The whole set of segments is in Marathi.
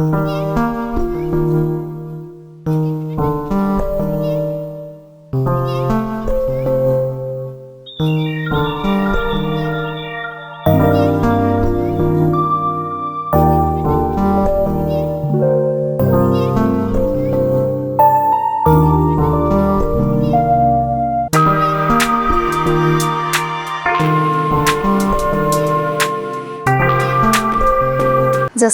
Yeah.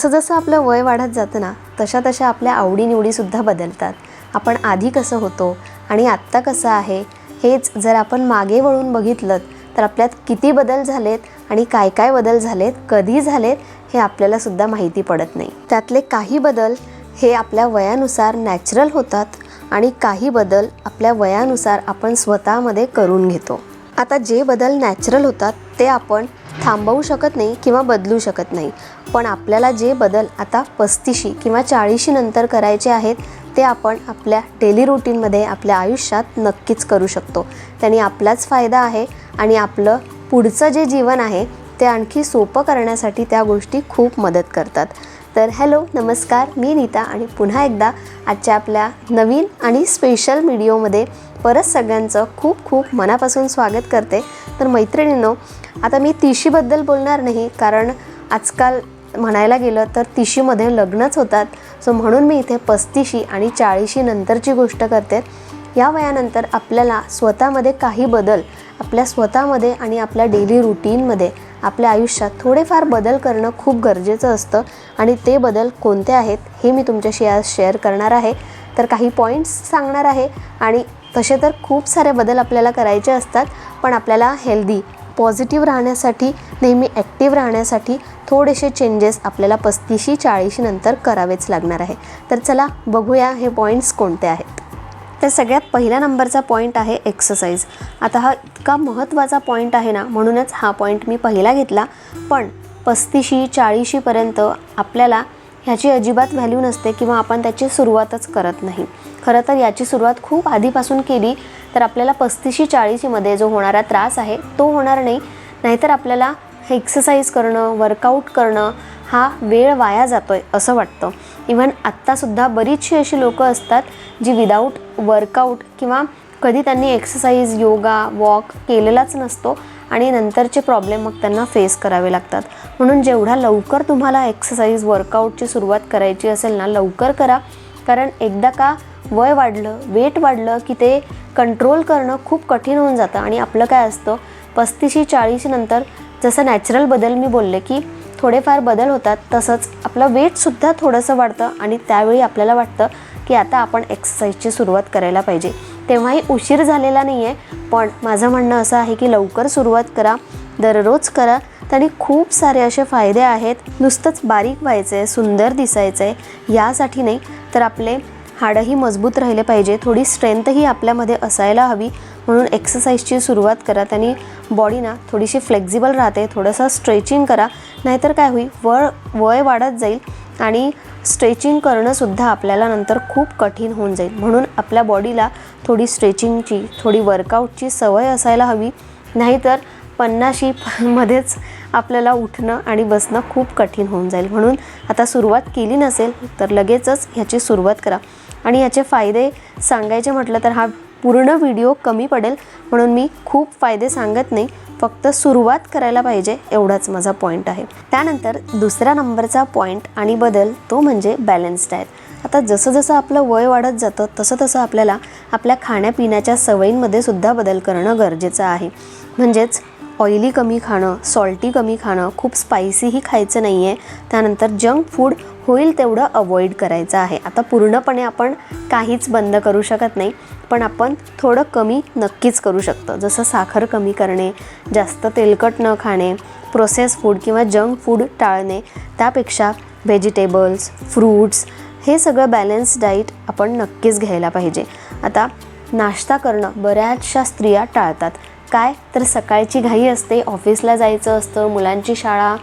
जसं जसं आपलं वय वाढत जातं ना तशा तशा आपल्या आवडीनिवडीसुद्धा बदलतात. आपण आधी कसं होतो आणि आत्ता कसं आहे हेच जर आपण मागे वळून बघितलं तर आपल्यात किती बदल झालेत आणि काय काय बदल झालेत कधी झालेत हे आपल्यालासुद्धा माहिती पडत नाही. त्यातले काही बदल हे आपल्या वयानुसार नॅचरल होतात आणि काही बदल आपल्या वयानुसार आपण स्वतःमध्ये करून घेतो. आता जे बदल नॅचरल होतात ते आपण थांबवू शकत नाही किंवा बदलू शकत नाही. पण आपल्याला जे बदल आता पस्तीशी किंवा चाळीशी नंतर करायचे आहेत ते आपण आपल्या डेली रुटीनमध्ये आपल्या आयुष्यात नक्कीच करू शकतो. त्यांनी आपलाच फायदा आहे आणि आपलं पुढचं जे जीवन आहे ते आणखी सोपं करण्यासाठी त्या गोष्टी खूप मदत करतात. तर हॅलो नमस्कार मी नीता आणि पुन्हा एकदा आजच्या आपल्या नवीन आणि स्पेशल व्हिडिओमध्ये परत सगळ्यांचं खूप खूप मनापासून स्वागत करते. तर मैत्रिणींनो आता मी तिशीबद्दल बोलणार नाही कारण आजकाल म्हणायला गेलं तर तिशीमध्ये लग्नच होतात. सो म्हणून मी इथे पस्तीशी आणि चाळीशी नंतरची गोष्ट करते. या वयानंतर आपल्याला स्वतःमध्ये काही बदल आपल्या स्वतःमध्ये आणि आपल्या डेली रुटीनमध्ये आपल्या आयुष्यात थोडेफार बदल करणं खूप गरजेचं असतं. आणि ते बदल कोणते आहेत हे मी तुमच्याशी आज शेअर करणार आहे. तर काही पॉईंट्स सांगणार आहे. आणि तसे तर खूप सारे बदल आपल्याला करायचे असतात. पण आपल्याला हेल्दी पॉझिटिव्ह राहण्यासाठी नेहमी ॲक्टिव्ह राहण्यासाठी थोडेसे चेंजेस आपल्याला पस्तीशी चाळीशी नंतर करावेच लागणार आहे. तर चला बघूया हे पॉईंट्स कोणते आहेत. तर सगळ्यात पहिल्या नंबरचा पॉईंट आहे एक्सरसाइज आता हा इतका महत्त्वाचा पॉईंट आहे ना म्हणूनच हा पॉईंट मी पहिला घेतला. पण पस्तीशी चाळीशीपर्यंत आपल्याला ह्याची अजिबात व्हॅल्यू नसते किंवा आपण त्याची सुरुवातच करत नाही. खरं तर याची सुरुवात खूप आधीपासून केली तर आपल्याला पस्तीसशे चाळीशीमध्ये जो होणारा त्रास आहे तो होणार नाही. नाहीतर आपल्याला एक्सरसाइज करणं वर्कआउट करणं हा वेळ वाया जातो आहे असं वाटतं. इव्हन आत्तासुद्धा बरीचशी अशी लोकं असतात जी विदाऊट वर्कआउट किंवा कधी त्यांनी एक्सरसाइज योगा वॉक केलेलाच नसतो आणि नंतरचे प्रॉब्लेम मग त्यांना फेस करावे लागतात. म्हणून जेवढा लवकर तुम्हाला एक्सरसाइज वर्कआउटची सुरुवात करायची असेल ना लवकर करा. कारण एकदा का वय वाढलं वेट वाढलं की ते कंट्रोल करणं खूप कठीण होऊन जातं. आणि आपलं काय असतं पस्तीशी चाळीशी नंतर जसं नॅचरल बदल मी बोलले की थोडेफार बदल होतात तसंच आपलं वेटसुद्धा थोडंसं वाढतं आणि त्यावेळी आपल्याला वाटतं की आता आपण एक्सरसाइजची सुरुवात करायला पाहिजे. तेव्हाही उशीर झालेला नाही आहे पण माझं म्हणणं असं आहे की लवकर सुरुवात करा दररोज करा. त्याने खूप सारे असे फायदे आहेत. नुसतंच बारीक व्हायचं आहे सुंदर दिसायचं आहे यासाठी नाही तर आपले हाडंही मजबूत राहिले पाहिजे. थोडी स्ट्रेंथही आपल्यामध्ये असायला हवी. म्हणून एक्सरसाइजची सुरुवात करा. त्यांनी बॉडी ना थोडीशी फ्लेक्झिबल राहते. थोडंसं स्ट्रेचिंग करा. नाहीतर काय होईल? वळ वय वाढत जाईल आणि स्ट्रेचिंग करणंसुद्धा आपल्याला नंतर खूप कठीण होऊन जाईल. म्हणून आपल्या बॉडीला थोडी स्ट्रेचिंगची थोडी वर्कआउटची सवय असायला हवी. नाहीतर पन्नाशी मध्येच आपल्याला उठणं आणि बसणं खूप कठीण होऊन जाईल. म्हणून आता सुरुवात केली नसेल तर लगेचच ह्याची सुरुवात करा. आणि याचे फायदे सांगायचे म्हटलं तर हा पूर्ण व्हिडिओ कमी पडेल. म्हणून मी खूप फायदे सांगत नाही फक्त सुरुवात करायला पाहिजे एवढाच माझा पॉईंट आहे. त्यानंतर दुसऱ्या नंबरचा पॉईंट आणि बदल तो म्हणजे बॅलन्स डाएट आता जसं जसं आपलं वय वाढत जातं तसं तसं आपल्याला आपल्या खाण्यापिण्याच्या सवयींमध्ये सुद्धा बदल करणं गरजेचं आहे. म्हणजेच ऑइली कमी खाणं सॉल्टी कमी खाणं खूप स्पायसीही खायचं नाही आहे त्यानंतर जंक फूड होईल तेवढं अवॉइड करायचं आहे. आता पूर्णपणे आपण काहीच बंद करू शकत नाही पण आपण थोडं कमी नक्कीच करू शकतो. जसं साखर कमी करणे जास्त तेलकट न खाणे प्रोसेस फूड किंवा जंक फूड टाळणे त्यापेक्षा व्हेजिटेबल्स फ्रूट्स हे सगळं बॅलन्स डाईट आपण नक्कीच घ्यायला पाहिजे. आता नाश्ता करणं बऱ्याचशा स्त्रिया टाळतात. काय? तर सकाळची घाई असते ऑफिसला जायचं असतं मुलांची शाळा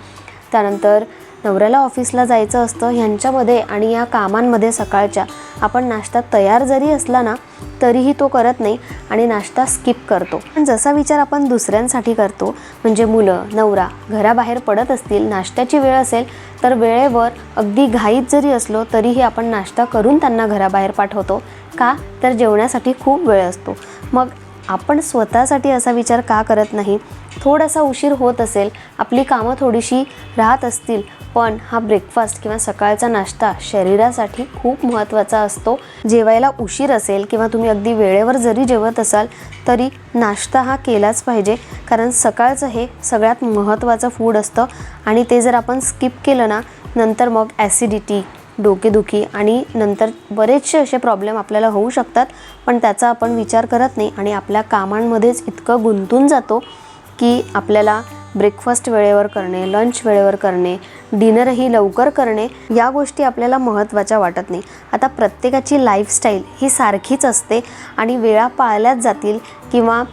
त्यानंतर नवऱ्याला ऑफिसला जायचं असतं ह्यांच्यामध्ये आणि या कामांमध्ये सकाळच्या. आपण नाश्ता तयार जरी असला ना तरीही तो करत नाही आणि नाश्ता स्किप करतो. पण जसा विचार आपण दुसऱ्यांसाठी करतो म्हणजे मुलं नवरा घराबाहेर पडत असतील नाश्त्याची वेळ असेल तर वेळेवर अगदी घाईत जरी असलो तरीही आपण नाश्ता करून त्यांना घराबाहेर पाठवतो. का? तर जेवण्यासाठी खूप वेळ असतो. मग आपण स्वतःसाठी असा विचार का करत नाही? थोडासा उशीर होत असेल आपली कामं थोडीशी राहत असतील पण हा ब्रेकफास्ट किंवा सकाळचा नाश्ता शरीरासाठी खूप महत्त्वाचा असतो. जेवायला उशीर असेल किंवा तुम्ही अगदी वेळेवर जरी जेवत असाल तरी नाश्ता हा केलाच पाहिजे. कारण सकाळचं हे सगळ्यात महत्त्वाचं फूड असतं. आणि ते जर आपण स्किप केलं ना नंतर मग ॲसिडिटी डोकेदुखी आणि नंतर बरेचसे असे प्रॉब्लेम आपल्याला होऊ शकतात पण त्याचा आपण विचार करत नाही आणि आपल्या कामांमध्येच इतकं गुंतून जातो की आपल्याला ब्रेकफास्ट वेळेवर करणे लंच वेळेवर करणे डिनरही लवकर करणे या गोष्टी आपल्याला महत्त्वाच्या वाटत नाही. आता प्रत्येकाची लाईफस्टाईल ही सारखीच असते आणि वेळा पाळल्याच जातील किंवा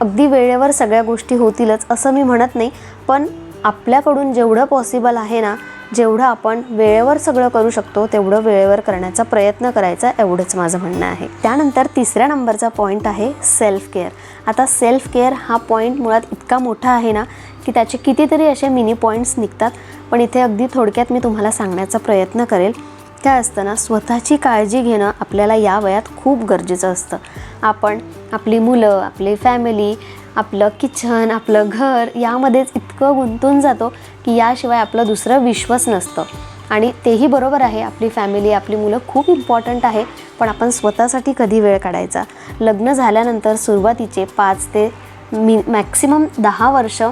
अगदी वेळेवर सगळ्या गोष्टी होतीलच असं मी म्हणत नाही पण आपल्याकडून जेवढं पॉसिबल आहे ना जेवढं आपण वेळेवर सगळं करू शकतो तेवढं वेळेवर करण्याचा प्रयत्न करायचा एवढंच माझं म्हणणं आहे. त्यानंतर तिसऱ्या नंबरचा पॉईंट आहे सेल्फ केअर आता सेल्फ केअर हा पॉईंट मुळात इतका मोठा आहे ना की त्याचे कितीतरी असे मिनी पॉईंट्स निघतात पण इथे अगदी थोडक्यात मी तुम्हाला सांगण्याचा प्रयत्न करेल. काय असतं ना स्वतःची काळजी घेणं आपल्याला या वयात खूप गरजेचं असतं. आपण आपली मुलं आपली फॅमिली आपलं किचन आपलं घर यामध्येच इतकं गुंतून जातो की याशिवाय आपलं दुसरं विश्वच नसतं. आणि तेही बरोबर आहे आपली फॅमिली आपली मुलं खूप इम्पॉर्टंट आहे पण आपण स्वतःसाठी कधी वेळ काढायचा? लग्न झाल्यानंतर सुरुवातीचे पाच ते मी मॅक्सिमम दहा वर्ष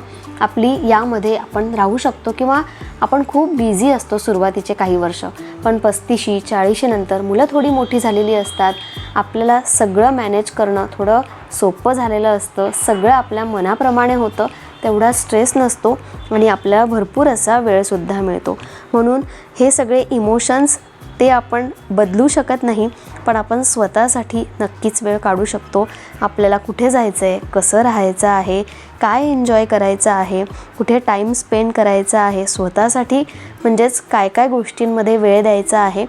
आपली यामध्ये आपण राहू शकतो किंवा आपण खूप बिझी असतो सुरुवातीचे काही वर्ष. पण पस्तीशी चाळीशी नंतर मुलं थोडी मोठी झालेली असतात. आपल्याला सगळं मॅनेज करणं थोडं सोपं झालेलं असतं. सगळं आपल्या मनाप्रमाणे होतं. तेवढा स्ट्रेस नसतो आणि आपल्याला भरपूर असा वेळसुद्धा मिळतो. म्हणून हे सगळे इमोशन्स ते आपण बदलू शकत नाही पण आपण स्वतःसाठी नक्कीच वेळ काढू शकतो. आपल्याला कुठे जायचं आहे कसं राहायचं आहे काय एन्जॉय करायचं आहे कुठे टाईम स्पेंड करायचा आहे स्वतःसाठी म्हणजेच काय काय गोष्टींमध्ये वेळ द्यायचा आहे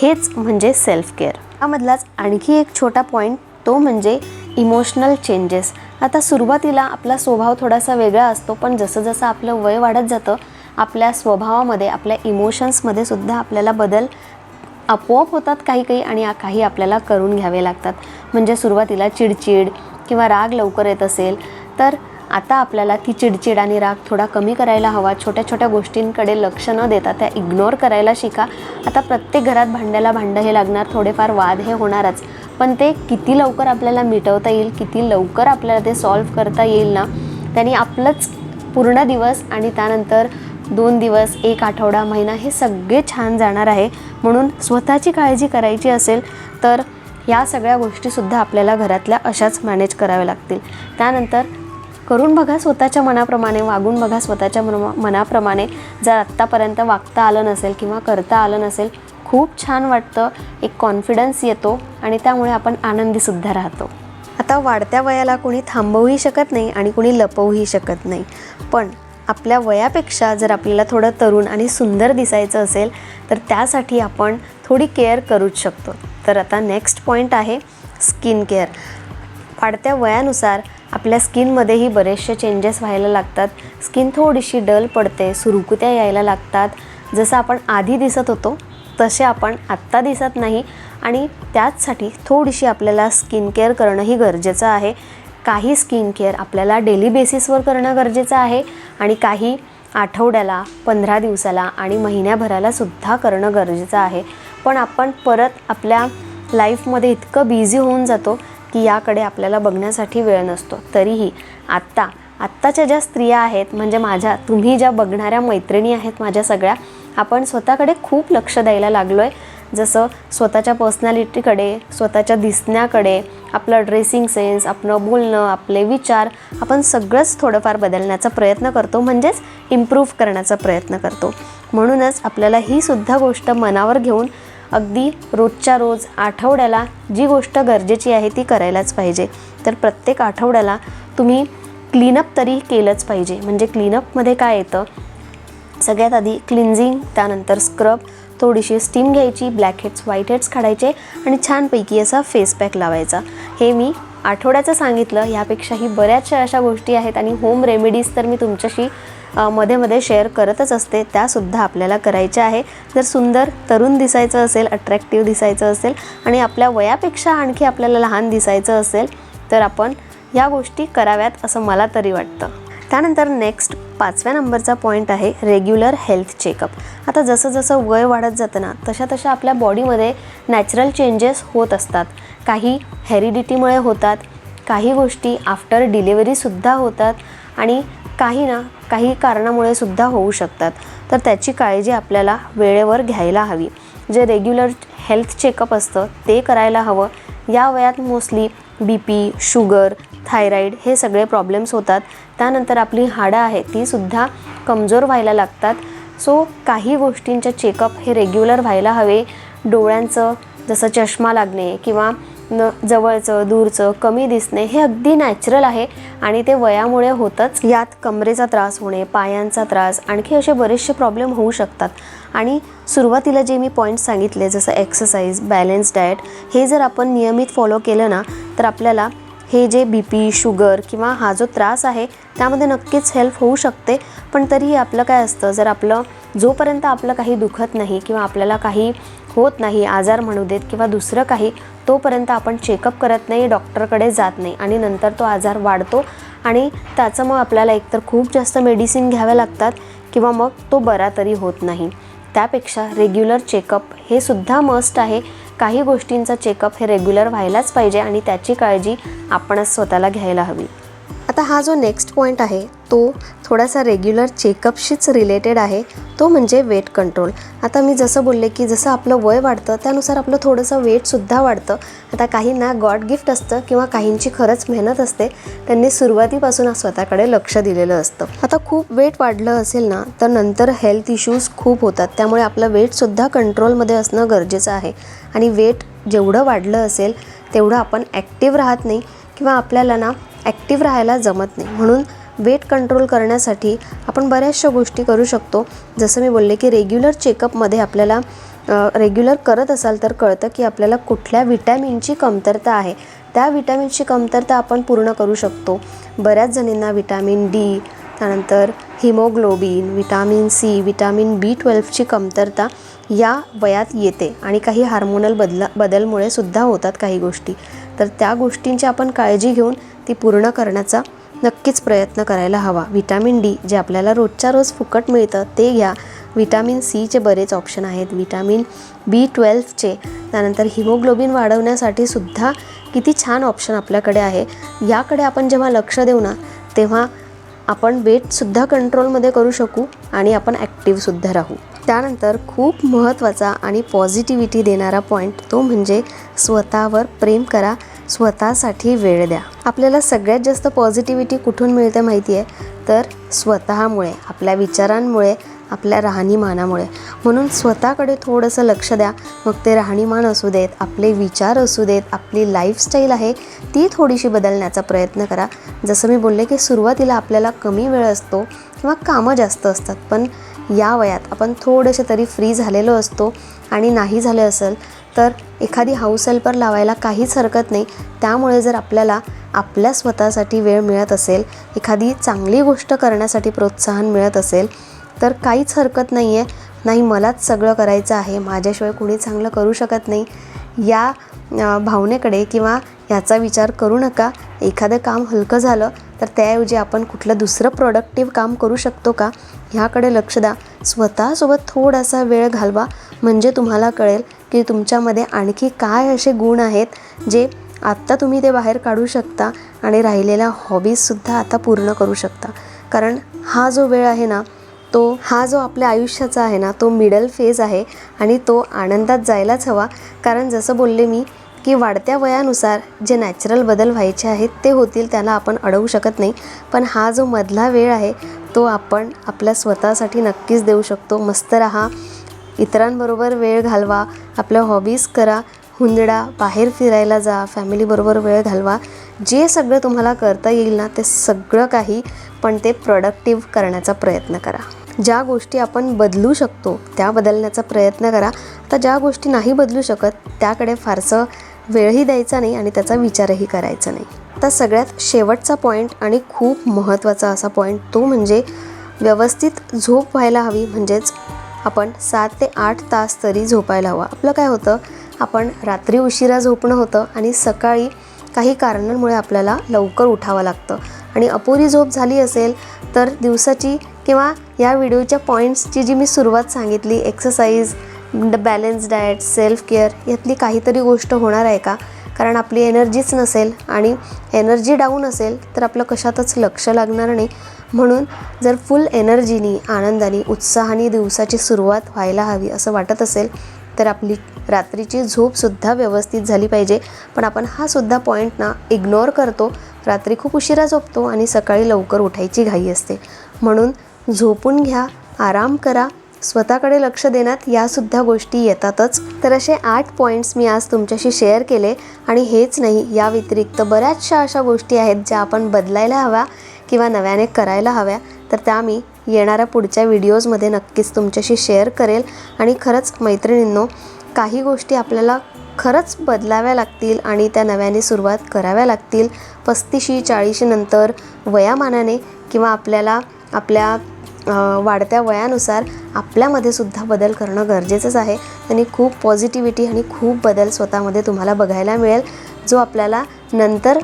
हेच म्हणजे सेल्फ केअर यामधलाच आणखी एक छोटा पॉईंट तो म्हणजे इमोशनल चेंजेस आता सुरुवातीला आपला स्वभाव थोडासा वेगळा असतो पण जसं जसं आपलं वय वाढत जातं आपल्या स्वभावामध्ये आपल्या इमोशन्समध्ये सुद्धा आपल्याला बदल आपोआप होतात काही काही आणि काही आपल्याला करून घ्यावे लागतात. म्हणजे सुरुवातीला चिडचिड किंवा राग लवकर येत असेल तर आता आपल्याला ती चिडचिड आणि राग थोडा कमी करायला हवा. छोट्या छोट्या गोष्टींकडे लक्ष न देता त्या इग्नोर करायला शिका. आता प्रत्येक घरात भांड्याला भांडं हे लागणार थोडेफार वाद हे होणारच. पण ते किती लवकर आपल्याला मिटवता येईल किती लवकर आपल्याला ते सॉल्व्ह करता येईल ना त्यांनी आपलंच पूर्ण दिवस आणि त्यानंतर दोन दिवस एक आठवडा महिना हे सगळे छान जाणार आहे. म्हणून स्वतःची काळजी करायची असेल तर या सगळ्या गोष्टीसुद्धा आपल्याला घरातल्या अशाच मॅनेज कराव्या लागतील. त्यानंतर करून बघा स्वतःच्या मनाप्रमाणे वागून बघा स्वतःच्या मनाप्रमाणे. जर आत्तापर्यंत वागता आलं नसेल किंवा करता आलं नसेल खूप छान वाटतं. एक कॉन्फिडन्स येतो आणि त्यामुळे आपण आनंदीसुद्धा राहतो. आता वाढत्या वयाला कोणी थांबवूही शकत नाही आणि कोणी लपवूही शकत नाही. पण आपल्या वयापेक्षा जर आपल्याला थोडं तरुण आणि सुंदर दिसायचं असेल तर त्यासाठी आपण थोडी केअर करूच शकतो. तर आता नेक्स्ट पॉईंट आहे स्किन केअर. वाढत्या वयानुसार आपल्या स्किनमध्येही बरेचसे चेंजेस व्हायला लागतात. स्किन थोडीशी डल पडते सुरकुत्या यायला लागतात. जसं आपण आधी दिसत होतो तसे आपण आत्ता दिसत नाही. आणि त्याचसाठी थोडीशी आपल्याला स्किन केअर करणंही गरजेचं आहे. काही स्किन केअर आपल्याला डेली बेसिसवर करणं गरजेचं आहे आणि काही आठवड्याला पंधरा दिवसाला आणि महिन्याभराला सुद्धा करणं गरजेचं आहे. पण आपण परत आपल्या लाईफमध्ये इतकं बिझी होऊन जातो की याकडे आपल्याला बघण्यासाठी वेळ नसतो. तरीही आत्ता आत्ताच्या ज्या स्त्रिया आहेत म्हणजे माझ्या तुम्ही ज्या बघणाऱ्या मैत्रिणी आहेत माझ्या सगळ्या आपण स्वतःकडे खूप लक्ष द्यायला लागलो आहे जसं स्वतःच्या पर्सनॅलिटीकडे स्वतःच्या दिसण्याकडे आपलं ड्रेसिंग सेन्स आपलं बोलणं आपले विचार आपण सगळंच थोडंफार बदलण्याचा प्रयत्न करतो म्हणजेच इम्प्रूव्ह करण्याचा प्रयत्न करतो. म्हणूनच आपल्याला ही सुद्धा गोष्ट मनावर घेऊन अगदी रोजच्या रोज आठवड्याला जी गोष्ट गरजेची आहे ती करायलाच पाहिजे. तर प्रत्येक आठवड्याला तुम्ही क्लीनअप तरी केलंच पाहिजे. म्हणजे क्लीनअपमध्ये काय येतं? सगळ्यात आधी क्लिन्झिंग त्यानंतर स्क्रब थोडीशी स्टीम घ्यायची ब्लॅक हेड्स व्हाईट हेड्स काढायचे आणि छानपैकी असा फेस पॅक लावायचा. हे मी आठवड्याचं सांगितलं ह्यापेक्षाही बऱ्याचशा अशा गोष्टी आहेत आणि होम रेमेडीज तर मी तुमच्याशी मध्ये मध्ये शेअर करतच असते. त्यासुद्धा आपल्याला करायच्या आहे. जर सुंदर तरुण दिसायचं असेल अट्रॅक्टिव्ह दिसायचं असेल आणि आपल्या वयापेक्षा आणखी आपल्याला लहान दिसायचं असेल तर आपण या गोष्टी कराव्यात असं मला तरी वाटतं. त्यानंतर नेक्स्ट पाचव्या नंबरचा पॉईंट आहे रेग्युलर हेल्थ चेकअप आता जसं जसं वय वाढत जातं ना तशा तशा आपल्या बॉडीमध्ये नॅचरल चेंजेस होत असतात. काही हेरिडिटीमुळे होतात काही गोष्टी आफ्टर डिलिव्हरीसुद्धा होतात आणि काही ना काही कारणामुळे सुद्धा होऊ शकतात. तर त्याची काळजी आपल्याला वेळेवर घ्यायला हवी. जे रेग्युलर हेल्थ चेकअप असतं ते करायला हवं. या वयात mostly B P sugar thyroid हे सगळे प्रॉब्लेम्स होतात. त्यानंतर आपली हाडं आहेत तीसुद्धा कमजोर व्हायला लागतात. सो काही गोष्टींचे चेकअप हे रेग्युलर व्हायला हवे. डोळ्यांचं जसं चष्मा लागणे किंवा न जवळचं दूरचं कमी दिसणे हे अगदी नॅचरल आहे. आणि ते वयामुळे होतंच. यात कमरेचा त्रास होणे पायांचा त्रास आणखी असे बरेचसे प्रॉब्लेम होऊ शकतात. आणि सुरुवातीला जे मी पॉईंट्स सांगितले जसं एक्सरसाइज बॅलन्स डाएट हे जर आपण नियमित फॉलो केलं ना तर आपल्याला हे जे बी पी शुगर किंवा हा जो त्रास आहे त्यामध्ये नक्कीच हेल्प होऊ शकते. पण तरीही आपलं काय असतं जर आपलं जोपर्यंत आपलं काही दुखत नाही किंवा आपल्याला काही होत नाही आजार म्हणू देत किंवा दुसरं काही तोपर्यंत आपण चेकअप करत नाही डॉक्टरकडे जात नाही आणि नंतर तो आजार वाढतो आणि त्याचं मग आपल्याला एकतर खूप जास्त मेडिसिन घ्याव्या लागतात किंवा मग तो बरा तरी होत नाही. त्यापेक्षा रेग्युलर चेकअप हे सुद्धा मस्ट आहे. काही गोष्टींचा चेकअप हे रेग्युलर व्हायलाच पाहिजे आणि त्याची काळजी आपणच स्वतःला घ्यायला हवी. आता हा जो नेक्स्ट पॉईंट आहे तो थोडासा रेग्युलर चेकअपशीच रिलेटेड आहे. तो म्हणजे वेट कंट्रोल आता मी जसं बोलले की जसं आपलं वय वाढतं त्यानुसार आपलं थोडंसं वेटसुद्धा वाढतं. आता काहींना गॉड गिफ्ट असतं किंवा काहींची खरंच मेहनत असते त्यांनी सुरुवातीपासून स्वतःकडे लक्ष दिलेलं असतं. आता खूप वेट वाढलं असेल ना तर नंतर हेल्थ इश्यूज खूप होतात. त्यामुळे आपलं वेटसुद्धा कंट्रोलमध्ये असणं गरजेचं आहे. आणि वेट जेवढं वाढलं असेल तेवढं आपण ॲक्टिव्ह राहत नाही. किंवा आपल्याला ना ॲक्टिव्ह राहायला जमत नाही. म्हणून वेट कंट्रोल करण्यासाठी आपण बऱ्याचशा गोष्टी करू शकतो. जसं मी बोलले की रेग्युलर चेकअपमध्ये आपल्याला रेग्युलर करत असाल तर कळतं की आपल्याला कुठल्या विटॅमिनची कमतरता आहे. त्या विटॅमिनची कमतरता आपण पूर्ण करू शकतो. बऱ्याच जणींना विटॅमिन डी त्यानंतर haemoglobin vitamin C vitamin B ट्वेल्वची कमतरता या वयात येते आणि काही हार्मोनल बदला बदलमुळे सुद्धा होतात काही गोष्टी. तर त्या गोष्टींची आपण काळजी घेऊन ती पूर्ण करण्याचा नक्कीच प्रयत्न करायला हवा. विटॅमिन डी जे आपल्याला रोजच्या रोज फुकट मिळतं ते घ्या. विटॅमिन सीचे बरेच ऑप्शन आहेत. विटॅमिन बी ट्वेल्वचे त्यानंतर हिमोग्लोबिन वाढवण्यासाठी सुद्धा किती छान ऑप्शन आपल्याकडे आहे. याकडे आपण जेव्हा लक्ष देऊ ना तेव्हा आपण वेटसुद्धा कंट्रोलमध्ये करू शकू आणि आपण ॲक्टिव्हसुद्धा राहू. त्यानंतर खूप महत्त्वाचा आणि पॉझिटिव्हिटी देणारा पॉईंट तो म्हणजे स्वतःवर प्रेम करा. स्वतःसाठी वेळ द्या. आपल्याला सगळ्यात जास्त पॉझिटिव्हिटी कुठून मिळते माहिती आहे तर स्वतःमुळे आपल्या विचारांमुळे आपल्या राहणीमानामुळे. म्हणून स्वतःकडे थोडंसं लक्ष द्या. मग ते राहणीमान असू देत आपले विचार असू देत आपली लाईफस्टाईल आहे ती थोडीशी बदलण्याचा प्रयत्न करा. जसं मी बोलले की सुरुवातीला आपल्याला कमी वेळ असतो किंवा कामं जास्त असतात पण या वयात आपण थोडेसे तरी फ्री झालेलो असतो आणि नाही झाले असेल तर एखादी हाऊस हेल्पर लावायला काहीच हरकत नाही. त्यामुळे जर आपल्याला आपल्या स्वतःसाठी वेळ मिळत असेल एखादी चांगली गोष्ट करण्यासाठी प्रोत्साहन मिळत असेल तर काहीच हरकत नाही आहे नाही मलाच सगळं करायचं आहे. माझ्याशिवाय कुणी चांगलं करू शकत नाही. या भावनेकडे किंवा याचा विचार करू नका. एखादं काम हलकं झालं तर त्याऐवजी आपण कुठलं दुसरं प्रोडक्टिव्ह काम करू शकतो का? ह्याकडे लक्ष द्या. स्वतःसोबत थोडासा वेळ घालवा. म्हणजे तुम्हाला कळेल की तुमच्यामध्ये आणखी काय असे गुण आहेत जे आत्ता तुम्ही ते बाहेर काढू शकता आणि राहिलेल्या हॉबीजसुद्धा आता पूर्ण करू शकता. कारण हा जो वेळ आहे ना तो हा जो आपल्या आयुष्याचा आहे ना तो मिडल फेज आहे आणि तो आनंदात जायलाच हवा. कारण जसं बोलले मी की वाढत्या वयानुसार जे नॅचरल बदल व्हायचे आहेत ते होतील त्याला आपण अडवू शकत नाही. पण हा जो मधला वेळ आहे तो आपण आपल्या स्वतःसाठी नक्कीच देऊ शकतो. मस्त राहा. इतरांबरोबर वेळ घालवा आपल्या हॉबीज करा हुंदडा बाहेर फिरायला जा फॅमिलीबरोबर वेळ घालवा. जे सगळं तुम्हाला करता येईल ना ते सगळं काही पण ते प्रोडक्टिव्ह करण्याचा प्रयत्न करा. ज्या गोष्टी आपण बदलू शकतो त्या बदलण्याचा प्रयत्न करा. आता ज्या गोष्टी नाही बदलू शकत त्याकडे फारसं वेळही द्यायचा नाही आणि त्याचा विचारही करायचा नाही. आता सगळ्यात शेवटचा पॉईंट आणि खूप महत्त्वाचा असा पॉईंट तो म्हणजे व्यवस्थित झोप व्हायला हवी म्हणजेच आपण सात ते आठ तास तरी झोपायला हवं. आपलं काय होतं आपण रात्री उशिरा झोपणं होतं आणि सकाळी काही कारणांमुळे आपल्याला लवकर उठावं लागतं. आणि अपुरी झोप झाली असेल तर दिवसाची किंवा या व्हिडिओच्या पॉईंट्सची जी मी सुरुवात सांगितली exercise balance diet self care यातली काहीतरी गोष्ट होणार आहे का? कारण आपली एनर्जीच नसेल आणि एनर्जी डाऊन असेल तर आपलं कशातच लक्ष लागणार नाही. म्हणून जर फुल एनर्जीनी आनंदाने उत्साहाने दिवसाची सुरुवात व्हायला हवी असं वाटत असेल तर आपली रात्रीची झोपसुद्धा व्यवस्थित झाली पाहिजे. पण आपण हा सुद्धा पॉईंट ना इग्नोर करतो. रात्री खूप उशिरा झोपतो आणि सकाळी लवकर उठायची घाई असते. म्हणून झोपून घ्या आराम करा स्वतःकडे लक्ष देण्यात यासुद्धा गोष्टी येतातच. तर असे आठ पॉईंट्स मी आज तुमच्याशी शेअर केले आणि हेच नाही या व्यतिरिक्त बऱ्याचशा अशा गोष्टी आहेत ज्या आपण बदलायला हव्या किंवा नव्याने करायला हव्या. तर त्या मी येणाऱ्या पुढच्या व्हिडिओजमध्ये नक्कीच तुमच्याशी शेअर करेल. आणि खरंच मैत्रिणींनो काही गोष्टी आपल्याला खरंच बदलाव्या लागतील आणि त्या नव्याने सुरुवात कराव्या लागतील. पस्तीशी चाळीशी नंतर वयामानाने किंवा आपल्याला आपल्या वाढत्या वयानुसार आपल्यामध्ये सुद्धा बदल करणं गरजेचंच आहे. आणि खूप पॉझिटिव्हिटी आणि खूप बदल स्वतःमध्ये तुम्हाला बघायला मिळेल. जो आपल्याला नंतर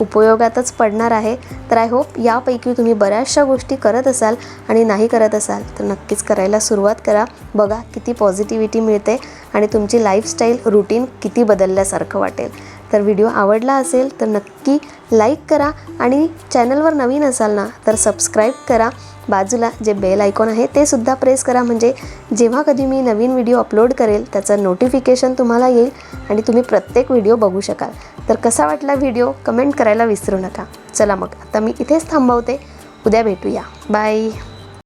उपयोगातच पडणार आहे. तर आय होप यापैकी तुम्ही बऱ्याचशा गोष्टी करत असाल आणि नाही करत असाल तर नक्कीच करायला सुरुवात करा. बघा किती पॉझिटिव्हिटी मिळते आणि तुमची लाईफस्टाईल रुटीन किती बदलल्यासारखं वाटेल. तर व्हिडिओ आवडला असेल तर नक्की लाईक करा. आणि चॅनलवर नवीन असाल ना तर सबस्क्राईब करा. बाजूला जे बेल आयकॉन आहे ते सुद्धा प्रेस करा. म्हणजे जेव्हा कधी मी नवीन व्हिडिओ अपलोड करेल त्याचं नोटिफिकेशन तुम्हाला येईल आणि तुम्ही प्रत्येक व्हिडिओ बघू शकाल. तर कसा वाटला व्हिडिओ कमेंट करायला विसरू नका. चला मग आता मी इथेच थांबवते. उद्या भेटूया. बाय